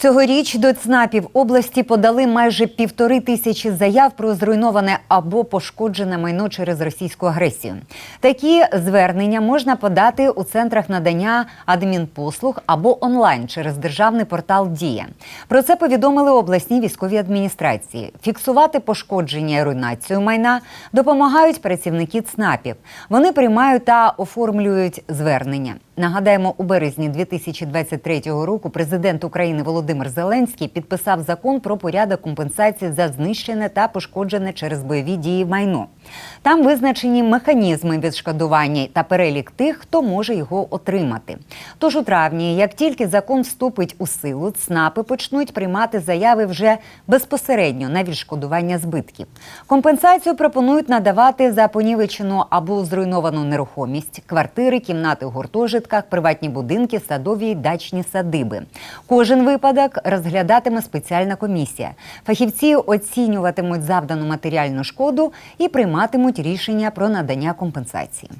Цьогоріч до ЦНАПів області подали майже півтори тисячі заяв про зруйноване або пошкоджене майно через російську агресію. Такі звернення можна подати у центрах надання адмінпослуг або онлайн через державний портал Дія. Про це повідомили обласні військові адміністрації. Фіксувати пошкодження і руйнацію майна допомагають працівники ЦНАПів. Вони приймають та оформлюють звернення. Нагадаємо, у березні 2023 року президент України Володимир Зеленський підписав закон про порядок компенсації за знищене та пошкоджене через бойові дії майно. Там визначені механізми відшкодування та перелік тих, хто може його отримати. Тож у травні, як тільки закон вступить у силу, ЦНАПи почнуть приймати заяви вже безпосередньо на відшкодування збитків. Компенсацію пропонують надавати за понівечену або зруйновану нерухомість, квартири, кімнати у гуртожитках, приватні будинки, садові й дачні садиби. Кожен випадок розглядатиме спеціальна комісія. Фахівці оцінюватимуть завдану матеріальну шкоду і прийматимуть рішення про надання компенсації.